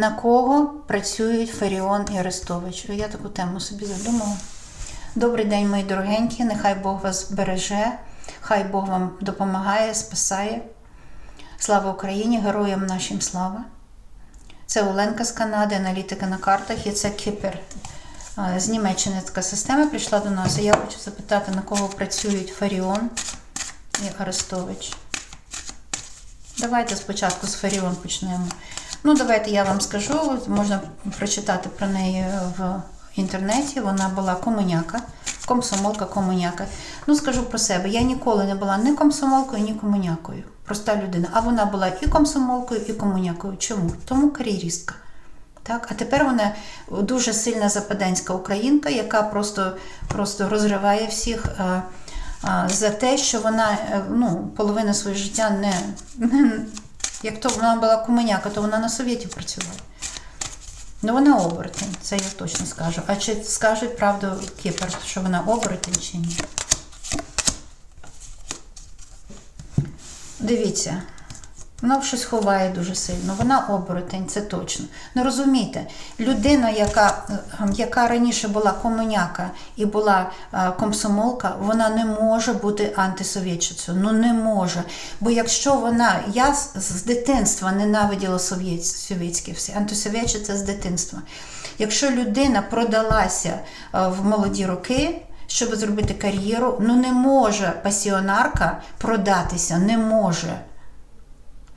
на кого працюють Фаріон і Арестович. Я таку тему собі задумала. Добрий день, мої дорогенькі. Нехай Бог вас береже, хай Бог вам допомагає, спасає. Слава Україні, героям нашим слава. Це Оленка з Канади, аналітика на картах, і це Кіпер. З Німеччини така система прийшла до нас. І я хочу запитати, на кого працюють Фаріон і Арестович. Давайте спочатку з Фаріон почнемо. Ну, давайте я вам скажу, можна прочитати про неї в інтернеті. Вона була комуняка, комсомолка комуняка. Ну, скажу про себе, я ніколи не була ні комсомолкою, ні комунякою. Проста людина. А вона була і комсомолкою, і комунякою. Чому? Тому кар'єристка. Так? А тепер вона дуже сильна западенська українка, яка просто, просто розриває всіх. е, а, за те, що вона е, ну, половину свого життя не, не як то вона була куменяка, то вона на совєті працювала. Ну, вона оборотень, це я точно скажу. А чи скажуть правду Кіпер, що вона оборотень чи ні? Дивіться, вона щось ховає дуже сильно. Вона оборотень, це точно. Ну розумієте, людина, яка, е, яка раніше була комуняка і була е, комсомолка, вона не може бути антисовєтчицею. Ну не може. Бо якщо вона, я з, дитинства ненавиділа совєт, совєтське все, антисовєтчиця з дитинства. Якщо людина продалася е, в молоді роки, щоб зробити кар'єру, ну не може пасіонарка продатися, не може.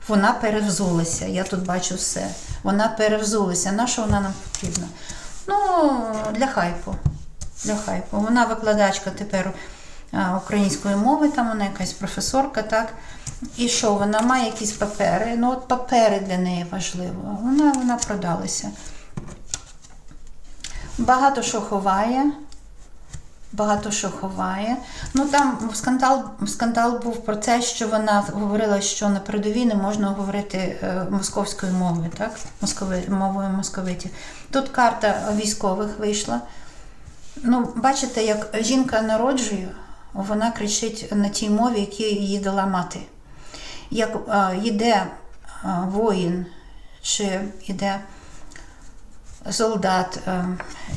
Вона перевзулася. Я тут бачу все. Вона перевзулася. На що вона нам потрібна? Ну, для хайпу. Для хайпу. Вона викладачка тепер української мови, там вона якась професорка, так? І що, вона має якісь папери. Ну, от папери для неї важливо. Вона, вона продалася. Багато що ховає. Багато що ховає. Ну там скандал, скандал був про те, що вона говорила, що на передовій не можна говорити е, московською мовою, так? Москови, мовою московитів. Тут карта військових вийшла. Ну, бачите, як жінка народжує, вона кричить на тій мові, яку їй дала мати. Як е, йде е, воїн, чи йде солдат,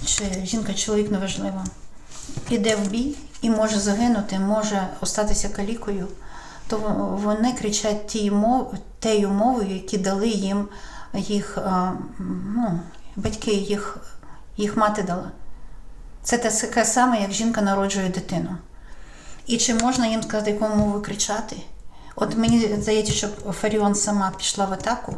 чи жінка-чоловік неважливо іде в бій і може загинути, може остатися калікою, то вони кричать ті мов, тею мовою, які дали їм їх ну, батьки, їх, їх мати дала. Це таке саме, як жінка народжує дитину. І чи можна їм сказати, яку мову кричати? От мені здається, щоб Фаріон сама пішла в атаку.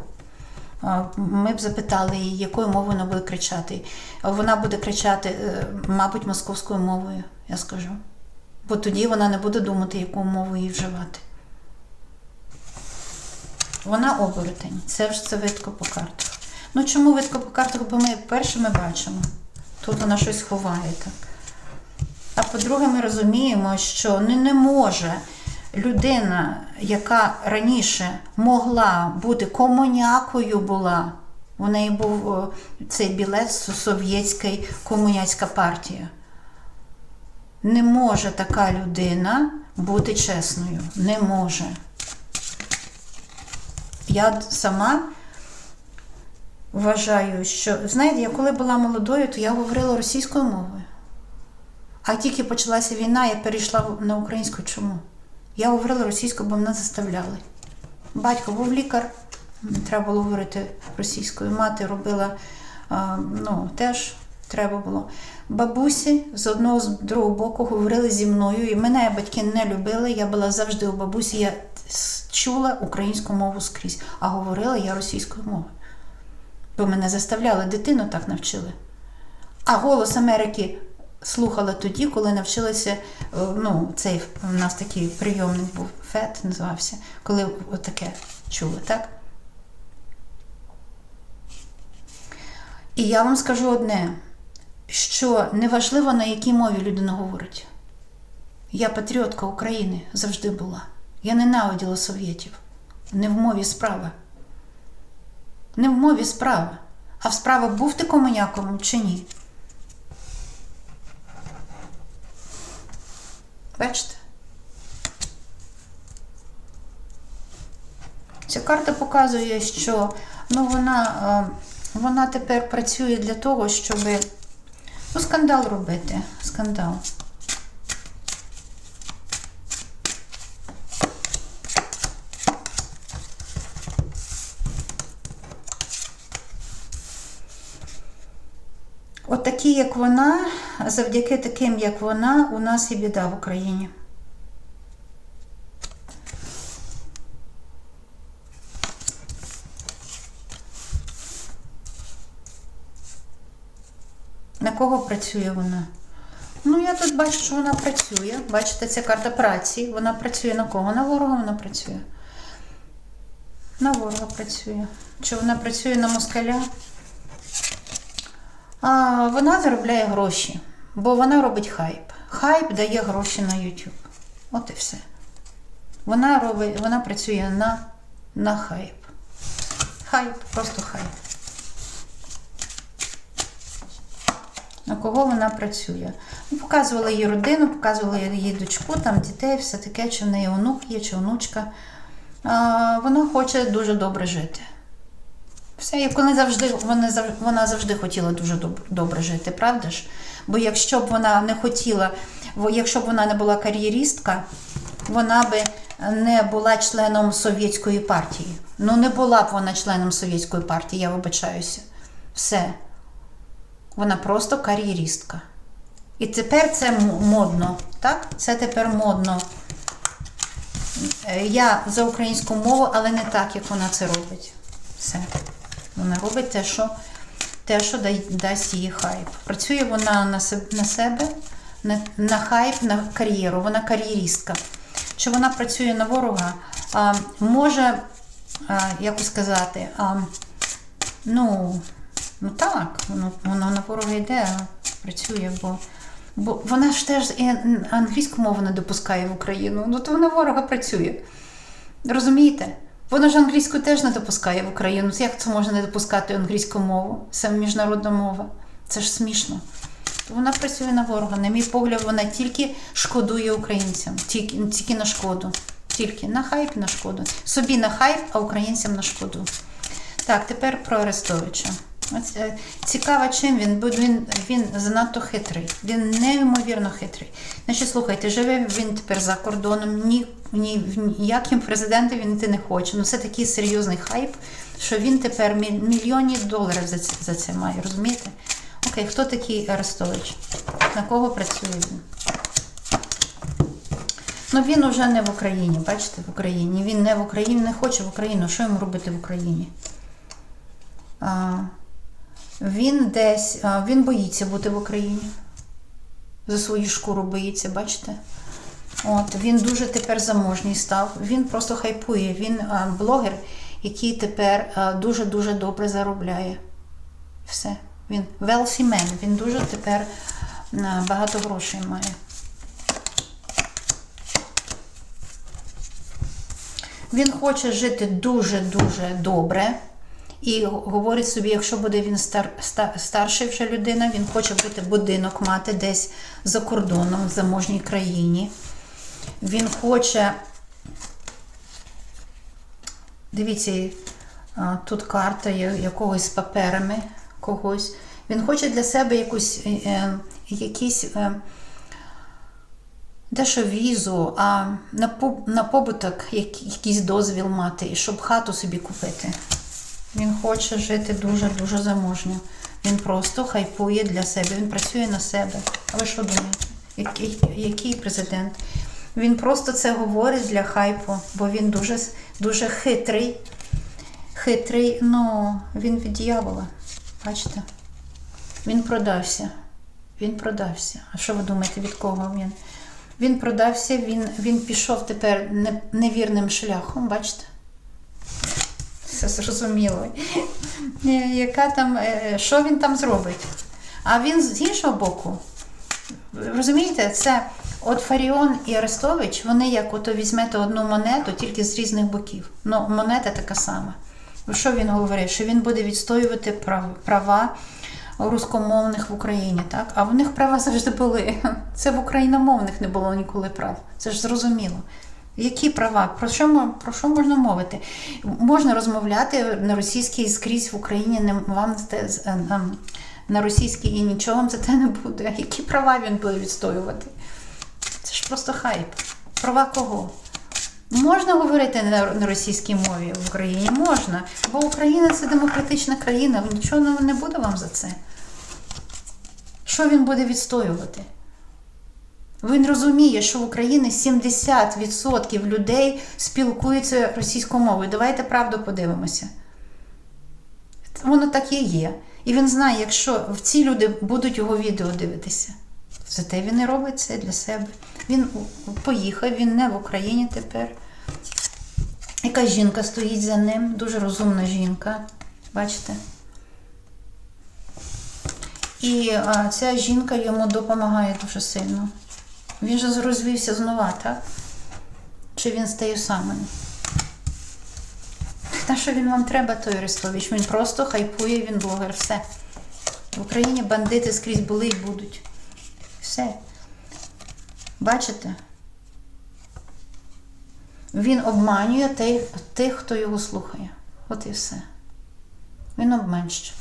Ми б запитали її, якою мовою вона буде кричати. Вона буде кричати, е, мабуть, московською мовою, я скажу. Бо тоді вона не буде думати, яку мову їй вживати. Вона оборотень. Це ж це видко по картах. Ну чому видко по картах? Бо ми перше ми бачимо. Тут вона щось ховає так. А по-друге, ми розуміємо, що не, не може людина, яка раніше могла бути комунякою була, у неї був цей білет совєтська комуняцька партія. Не може така людина бути чесною. Не може. Я сама вважаю, що, знаєте, я коли була молодою, то я говорила російською мовою. А тільки почалася війна, я перейшла на українську. Чому? Я говорила російською, бо мене заставляли. Батько був лікар, треба було говорити російською. Мати робила, ну, теж треба було. Бабусі з одного з другого боку говорили зі мною, і мене батьки не любили. Я була завжди у бабусі. Я чула українську мову скрізь, а говорила я російською мовою. Бо мене заставляли, дитину так навчили. А голос Америки слухала тоді, коли навчилася. е, Ну, цей у нас такий прийомник був ФЕТ, називався, коли таке чули, так? І я вам скажу одне, що неважливо, на якій мові людина говорить. Я патріотка України завжди була. Я ненавиділа совєтів. Не в мові справа. Не в мові справа. А в справа був ти комуняком чи ні? Бачите? Ця карта показує, що ну, вона, е, Вона тепер працює для того, щоб ну, скандал робити. Скандал. От як вона, завдяки таким, як вона, у нас і біда в Україні. На кого працює вона? Ну, я тут бачу, що вона працює. Бачите, це карта праці. Вона працює на кого? На ворога вона працює. На ворога працює. Чи вона працює на москаля? А, вона заробляє гроші, бо вона робить хайп. Хайп дає гроші на YouTube. От і все. Вона робить, вона працює на, на хайп. Хайп, просто хайп. На кого вона працює? Ну, показувала її родину, показувала її дочку, там дітей, все таке, чи в неї онук є, чи онучка. А, вона хоче дуже добре жити. Все, як вони завжди, вона завжди хотіла дуже добре жити, правда ж? Бо якщо б вона не хотіла, якщо б вона не була кар'єристка, вона би не була членом совєтської партії. Ну, не була б вона членом совєтської партії, я вибачаюся. Все. Вона просто кар'єристка. І тепер це модно, так? Це тепер модно. Е, Я за українську мову, але не так, як вона це робить. Все. Вона робить те, що, те, що дасть їй хайп. Працює вона на себе, на, хайп, на кар'єру. Вона кар'єристка. Чи вона працює на ворога? А, може, а, як сказати, а, ну, ну так, воно, воно на ворога йде, працює, бо, бо вона ж теж англійську мову не допускає в Україну. Ну, то вона ворога працює. Розумієте? Вона ж англійську теж не допускає в Україну. Як це можна не допускати англійську мову? Це міжнародна мова. Це ж смішно. Вона працює на ворога. На мій погляд, вона тільки шкодує українцям, тільки, тільки на шкоду. Тільки на хайп на шкоду. Собі на хайп, а українцям на шкоду. Так, тепер про Арестовича. Е, Цікаво, чим він, бо він, він занадто хитрий. Він неймовірно хитрий. Значить, слухайте, живе він тепер за кордоном, ні, ні, ніяким президентом він йти не хоче. Ну це такий серйозний хайп, що він тепер мі- мільйони доларів за це, за це має, розумієте? Окей, хто такий Арестович? На кого працює він? Ну він уже не в Україні, бачите, в Україні. Він не в Україні, не хоче в Україну. Що йому робити в Україні? А, він десь, він боїться бути в Україні. За свою шкуру боїться, бачите? От, він дуже тепер заможній став. Він просто хайпує. Він блогер, який тепер дуже-дуже добре заробляє. Все. Він wealthy man, він дуже тепер багато грошей має. Він хоче жити дуже-дуже добре. І говорить собі, якщо буде він стар, ста- старший вже людина, він хоче бути будинок мати десь за кордоном, в заможній країні. Він хоче. Дивіться, тут карта якогось з паперами когось. Він хоче для себе якусь, е, е, якісь дещо візу, а на, побуток якийсь дозвіл мати, щоб хату собі купити. Він хоче жити дуже-дуже заможньо. Він просто хайпує для себе, він працює на себе. А ви що думаєте? Який, який президент? Він просто це говорить для хайпу, бо він дуже, дуже хитрий. Хитрий, ну, він від диявола. Бачите? Він продався. Він продався. А що ви думаєте, від кого він? Він продався, він, він пішов тепер невірним шляхом, бачите? Все зрозуміло. Е, Яка там, е, що він там зробить? А він з іншого боку, розумієте, це от Фаріон і Арестович, вони як ото візьмете одну монету, тільки з різних боків. Ну, монета така сама. Що він говорить? Що він буде відстоювати права рускомовних в Україні, так? А в них права завжди були. Це в україномовних не було ніколи прав. Це ж зрозуміло. Які права? Про що, про що можна мовити? Можна розмовляти на російській скрізь в Україні, не, вам е, на російській і нічого вам за те не буде. Які права він буде відстоювати? Це ж просто хайп. Права кого? Можна говорити на російській мові в Україні? Можна. Бо Україна це демократична країна, нічого не буде вам за це. Що він буде відстоювати? Він розуміє, що в Україні 70% людей спілкуються російською мовою. Давайте правду подивимося. Воно так і є. І він знає, якщо ці люди будуть його відео дивитися, зате він і робить це для себе. Він поїхав, він не в Україні тепер. Якась жінка стоїть за ним, дуже розумна жінка. Бачите? І а, ця жінка йому допомагає дуже сильно. Він же розвівся знова, так? Чи він стає самим? Та що він вам треба, той Арестович? Він просто хайпує, він блогер, все. В Україні бандити скрізь були і будуть. Все. Бачите? Він обманює тих, хто його слухає. От і все. Він обманщик.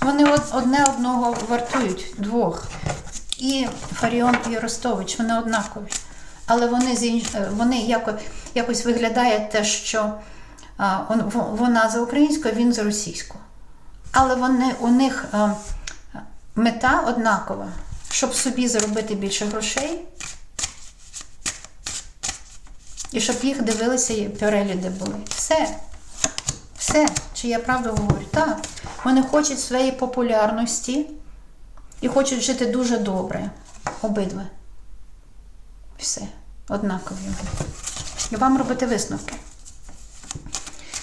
Вони одне одного вартують, двох. І Фаріон і Ростович, вони однакові. Але вони, з е, вони яко, якось виглядає те, що вона за українською, він за російською. Але вони, у них а, мета однакова, щоб собі заробити більше грошей. І щоб їх дивилися і перегляди були. Все. Все. Чи я правду говорю? Так. Вони хочуть своєї популярності і хочуть жити дуже добре. Обидва. Все. Однакові. І вам робити висновки.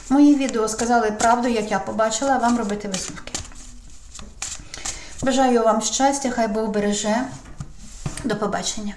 Мої відео сказали правду, як я побачила, а вам робити висновки. Бажаю вам щастя, хай Бог береже. До побачення.